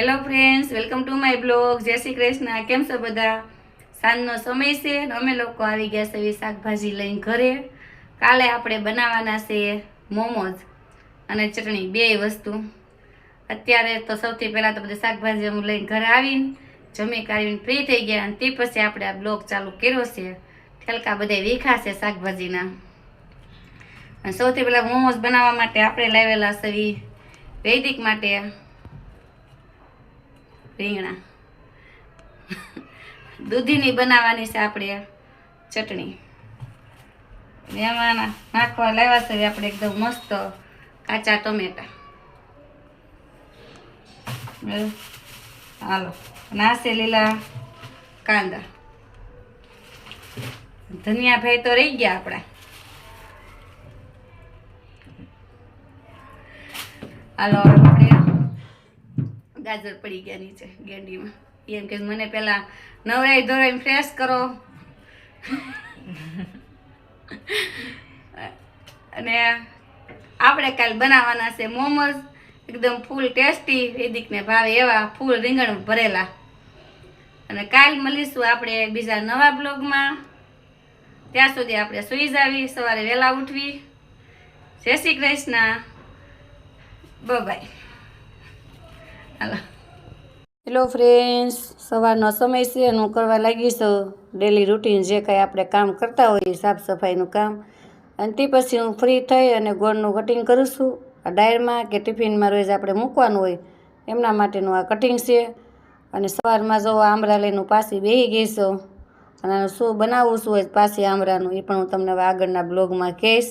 Hello friends welcome to my blog જય શ્રી કૃષ્ણ. કેમ છો બધા? સાંજનો સમય છે અમે લોકો આવી ગયા છે શાકભાજી લઈને ઘરે. કાલે આપણે બનાવવાના છે મોમોઝ અને ચટણી, બે વસ્તુ. અત્યારે તો સૌથી પહેલાં તો બધી શાકભાજી અમે લઈને ઘરે આવીને જમી કાઢીને ફ્રી થઈ ગયા અને તે પછી આપણે આ બ્લોગ ચાલુ કર્યો છે. ઠેલકા બધા વીખાશે શાકભાજીના. અને સૌથી પહેલાં મોમોઝ બનાવવા માટે આપણે લાવેલા છે વૈદિક માટે. રીંગણા. દૂધીની બનાવવાની છે આપણે ચટણી. એમાં નાખવા લાવ્યા છે આપણે એકદમ મસ્ત કાચા ટમેટા. હાલો. નાસે લીલા કાંદા. ધનિયા ભાઈ તો રહી ગયા આપણા. હાલો, આપણે ગાજર પડી ગયા નીચે ગેંડીમાં. એમ કે મને પેલા નવરાઈ ધોરાઈ ફ્રેશ કરો. અને આપણે કાલ બનાવવાના છે મોમોઝ. એકદમ ફૂલ ટેસ્ટી વેદિકને ભાવે એવા ફૂલ રીંગણ ભરેલા. અને કાલ મળીશું આપણે બીજા નવા બ્લોગમાં ત્યાં સુધી આપણે સુઈ જાવી, સવારે વહેલા ઉઠવી. જય શ્રી કૃષ્ણ. બાય હાલો. હેલો ફ્રેન્ડ્સ સવારનો સમય છે અને હું કરવા લાગી ડેલી રૂટીન જે કાંઈ આપણે કામ કરતા હોઈએ સાફ સફાઈનું કામ. અને તે પછી હું ફ્રી થઈ અને ગોળનું કટિંગ કરું છું. આ ડાયરમાં કે ટિફિનમાં રોજ આપણે મૂકવાનું હોય, એમના માટેનું આ કટિંગ છે. અને સવારમાં જો આમરા લઈને પાછી બેસી ગઈ અને શું બનાવવું શું હોય પાછી આમરાનું, એ પણ હું તમને આગળના બ્લોગમાં કહીશ.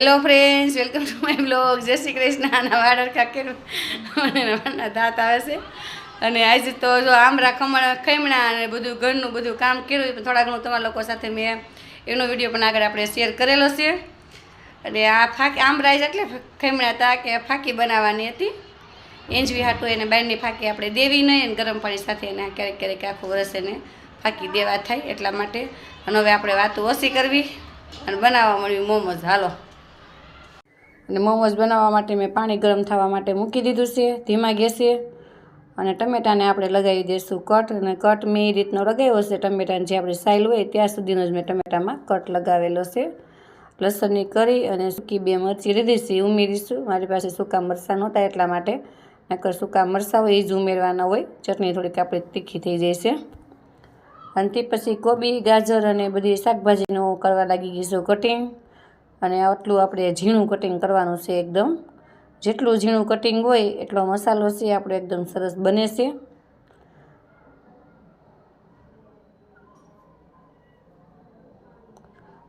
Hello friends welcome to my blog જય શ્રી કૃષ્ણ આના વાડર નાના દાંત આવે છે અને આજે તો જો આમરા ખમણ ખમણા અને બધું ઘરનું બધું કામ કર્યું પણ થોડા ઘણું તમારા લોકો સાથે મેં એનો વીડિયો પણ આગળ આપણે શેર કરેલો છે. અને આ ફાકી આમરા એટલે ખમણા હતા કે ફાકી બનાવવાની હતી. એંજવી હાટું એને બહારની ફાકી આપણે દેવી નહીં અને ગરમ પાણી સાથે એને ક્યારેક ક્યારેક આખું વરસ એને ફાકી દેવા થાય એટલા માટે. અને હવે આપણે વાતો ઓછી કરવી અને બનાવવા મળ્યું મોમોઝ. હાલો. અને મોમોઝ બનાવવા માટે મેં પાણી ગરમ થવા માટે મૂકી દીધું છે, ધીમા ગેસે. અને ટમેટાને આપણે લગાવી દઈશું કટ. અને કટ મેં એ રીતનો લગાવ્યો છે ટમેટાની જે આપણે સાઈલ હોય ત્યાં સુધીનો જ મેં ટમેટામાં કટ લગાવેલો છે. લસણની કરી અને સૂકી બે મરચી લીધી છે ઉમેરીશું. મારી પાસે સૂકા મરચાં નહોતા એટલા માટે. નકર સૂકા મરચાં હોય એ જ ઉમેરવાના હોય. ચટણી થોડીક આપણે તીખી થઈ જાય છે. અને તે પછી કોબી, ગાજર અને બધી શાકભાજીનું કરવા લાગી ગઈ છું કટિંગ અને આટલું આપણે ઝીણું કટિંગ કરવાનું છે એકદમ. જેટલું ઝીણું કટિંગ હોય, એટલો મસાલો છે આપણે એકદમ સરસ બને છે.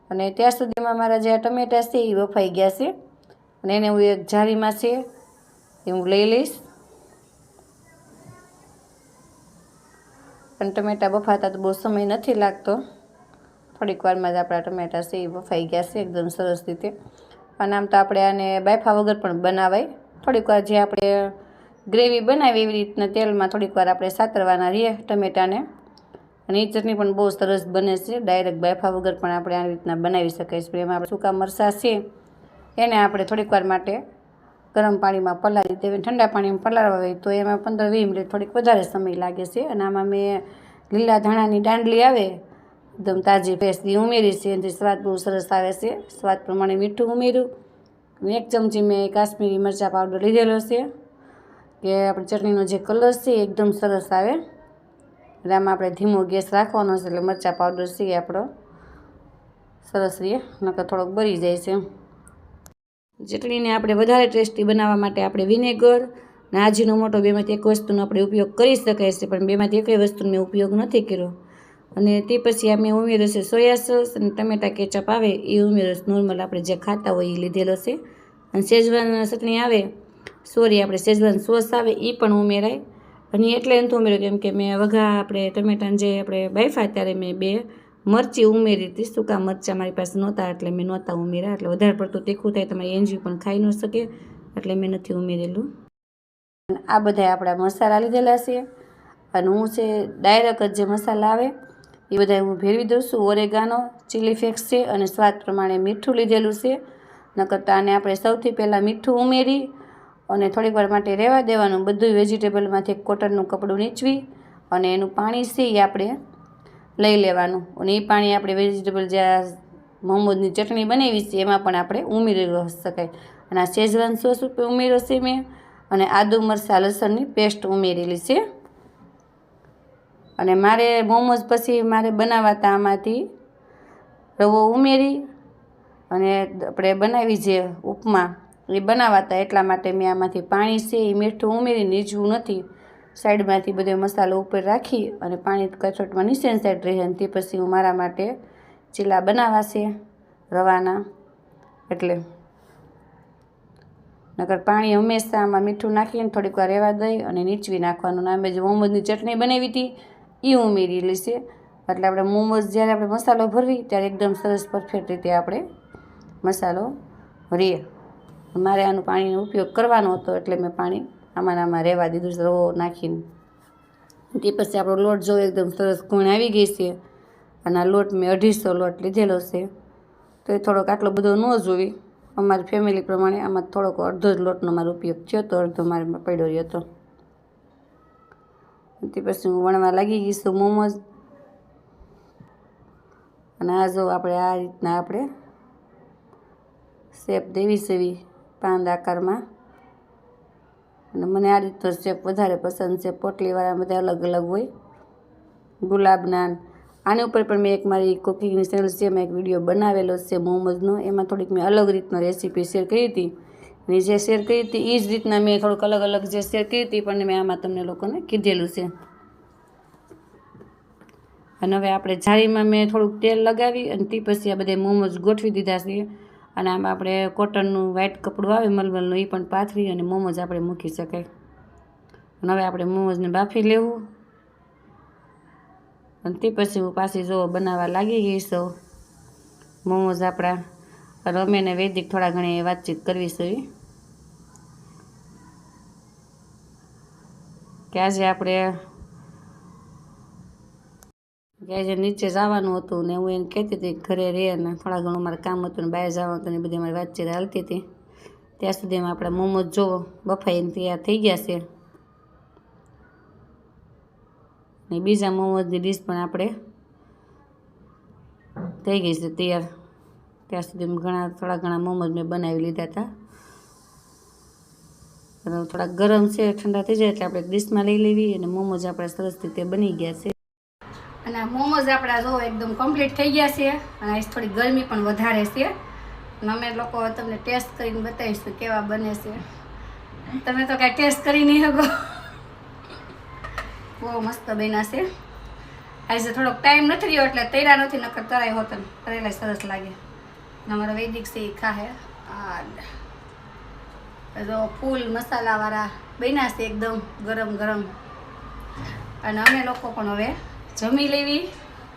અને ત્યાં સુધીમાં મારા જે આ ટમેટા છે એ બફાઈ ગયા છે. અને એને હું એક જારીમાં છે, એ હું લઈ લઈશ. પણ ટમેટા બફાતા તો બહુ સમય નથી લાગતો. થોડીક વારમાં જ આપણા ટમેટા છે એ બફાઈ ગયા છે, એકદમ સરસ રીતે. અને આમ તો આપણે આને બાફા વગર પણ બનાવાય. થોડીક વાર જે આપણે ગ્રેવી બનાવી એવી રીતના તેલમાં થોડીક વાર આપણે સાતરવાના રહીએ ટમેટાને અને એ ચટણી પણ બહુ સરસ બને છે. ડાયરેક્ટ બાફા વગર પણ આપણે આ રીતના બનાવી શકાય છે. એમાં આપણે સૂકા મરચાં છે, એને આપણે થોડીક વાર માટે ગરમ પાણીમાં પલાળી દેવી ઠંડા પાણીમાં પલાળવા હોય તો એમાં પંદર વીસ મિનિટ થોડીક વધારે સમય લાગે છે. અને આમાં મેં લીલા ધાણાની દાંડલી આવે એકદમ તાજી ફ્રેશ ઉમેરી છે એનાથી સ્વાદ બહુ સરસ આવે છે. સ્વાદ પ્રમાણે મીઠું ઉમેર્યું એક ચમચી મેં કાશ્મીરી મરચાં પાવડર લીધેલો છે કે આપણે ચટણીનો જે કલર છે એકદમ સરસ આવે. એટલે આમાં આપણે ધીમો ગેસ રાખવાનો છે એટલે મરચાં પાવડર છે આપણો. સરસ રહે, નકર થોડોક બળી જાય છે. ચટણીને આપણે વધારે ટેસ્ટી બનાવવા માટે આપણે વિનેગર અને આજીનો મોટો બેમાંથી એક વસ્તુનો આપણે ઉપયોગ કરી શકાય છે, પણ બેમાંથી એકેય વસ્તુનો મેં ઉપયોગ નથી કર્યો. અને તે પછી અમે ઉમેરો છે સોયા સોસ અને ટમેટા કેચઅપ આવે એ ઉમેરો નોર્મલ આપણે જે ખાતા હોય એ લીધેલો છે. અને શેજવાન ચટણી આવે, સોરી આપણે શેજવાન સોસ આવે એ પણ ઉમેરાય. અને એટલે નથી ઉમેર્યું કેમ કે મેં વઘા આપણે ટમેટાને જે આપણે બાફા ત્યારે મેં બે મરચી ઉમેરી હતી. સૂકા મરચાં મારી પાસે નહોતા એટલે મેં નહોતા ઉમેર્યા. એટલે વધારે પડતું તીખું થાય તમારી એનજી પણ ખાઈ ન શકે એટલે મેં નથી ઉમેરેલું. આ બધા આપણા મસાલા લીધેલા છે. અને હું છે ડાયરેક્ટ જ જે મસાલા આવે એ બધા હું ભેળવી દઉં છું. ઓરેગાનો ચીલી ફ્લેક્સ છે અને સ્વાદ પ્રમાણે મીઠું લીધેલું છે. નકર તો આને આપણે સૌથી પહેલાં મીઠું ઉમેરી અને થોડીક વાર માટે રહેવા દેવાનું. બધું વેજીટેબલમાંથી કોટનનું કપડું નીચવી અને એનું પાણી છે એ આપણે લઈ લેવાનું. અને એ પાણી આપણે વેજીટેબલ જ્યાં મોહમ્મદની ચટણી બનાવી છે એમાં પણ આપણે ઉમેરી શકાય. અને આ શેઝવાન સોસ ઉમેર્યો છે મેં. અને આદુ મરચાં લસણની પેસ્ટ ઉમેરેલી છે. અને મારે મોમોઝ પછી મારે બનાવાતા આમાંથી રવો ઉમેરી અને આપણે બનાવી જે ઉપમા, એ બનાવાતા એટલા માટે મેં આમાંથી પાણી છે, એ મીઠું ઉમેરી નીચવું નથી. સાઈડમાંથી બધો મસાલો ઉપર રાખી અને પાણી કચોટમાં નીચેની સાઈડ રહે અને તે પછી હું મારા માટે ચીલા બનાવવા છે રવાના. એટલે નકર પાણી હંમેશા આમાં મીઠું નાખીને થોડીક વાર રહેવા દઈ અને નીચવી નાખવાનું. નામે જ જે ચટણી બનાવી હતી. એ ઉમેરેલી છે એટલે આપણે મોમોઝ જ્યારે આપણે મસાલો ભરવી ત્યારે એકદમ સરસ પરફેક્ટ રીતે આપણે મસાલો રે મારે આનું પાણીનો ઉપયોગ કરવાનો હતો એટલે મેં પાણી આમાંના આમાં રહેવા દીધું છે, રવો નાખીને. તે પછી આપણો લોટ જો એકદમ સરસ ગુણ આવી ગઈ છે અને આ લોટ મેં અઢીસો લોટ લીધેલો છે. તો એ થોડોક આટલો બધો ન જોવી. અમારી ફેમિલી પ્રમાણે આમાં થોડોક અડધો જ લોટનો મારો ઉપયોગ થયો હતો અડધો મારે પડ્યો રહ્યો હતો. તે પછી હું વણવા લાગી ગઈ છું મોમોઝ. અને આ જો આપણે આ રીતના આપણે શેપ દેવી સેવી પાંદ આકારમાં. અને મને આ રીતનો શેપ વધારે પસંદ છે. પોટલીવાળા બધા અલગ અલગ હોય. ગુલાબના આની ઉપર પણ મેં એક મારી કુકિંગની ચેનલ છે. મેં એક વીડિયો બનાવેલો છે મોમોઝનો. એમાં થોડીક મેં અલગ રીતનો રેસીપી શેર કરી હતી. અને જે શેર કરી હતી એ જ રીતના મેં થોડુંક અલગ અલગ જે શેર કરી હતી, પણ મેં આમાં તમને લોકોને કીધેલું છે. અને હવે આપણે જાળીમાં મેં થોડુંક તેલ લગાવી અને તે પછી આ બધા મોમોઝ ગોઠવી દીધા છે. અને આમાં આપણે કોટનનું વ્હાઇટ કપડું આવે, મલમલનું એ પણ પાથરી અને મોમોઝ આપણે મૂકી શકાય. અને હવે આપણે મોમોઝને બાફી લેવું. અને તે પછી હું પાછી જો બનાવવા લાગી ગઈ છું. મોમોઝ આપણા અને અમે ને વૈદિક થોડા ઘણી વાતચીત કરવી છે. કે આજે આપણે આજે નીચે જવાનું હતું ને હું એને કહેતી હતી ઘરે રહે ને થોડા ઘણું મારે કામ હતું ને બહાર જવાનું હતું ને બધી મારી વાતચીત હાલતી હતી. ત્યાં સુધીમાં આપણે મોમોઝ જોવો બફાઈને તૈયાર થઈ ગયા છે. ને બીજા મોમોઝની ડીશ પણ આપણે થઈ ગઈ છે તૈયાર. ત્યાં સુધી ઘણા થોડા ઘણા મોમોઝ મેં બનાવી લીધા હતા. થોડા ગરમ છે, ઠંડા થઈ જાય એટલે આપણે ડીશમાં લઈ લેવી અને મોમોઝ આપણા સરસ રીતે બની ગયા છે. અને આ મોમોઝ આપણા જો એકદમ કમ્પ્લીટ થઈ ગયા છે અને આજ થોડી ગરમી પણ વધારે છે. અને અમે લોકો તમને ટેસ્ટ કરીને બતાવીશું કેવા બને છે. તમે તો કાંઈ ટેસ્ટ કરી નહીં શકો. બહુ મસ્ત બન્યા છે. આજે થોડોક ટાઈમ નથી રહ્યો એટલે તૈયાર નથી, નકર કરાય હોત તરેલા સરસ લાગે. અમારો વૈદિક છે, એ ખાહે. આ જો ફૂલ મસાલાવાળા બન્યા છે, એકદમ ગરમ ગરમ. અને અમે લોકો પણ હવે જમી લેવી.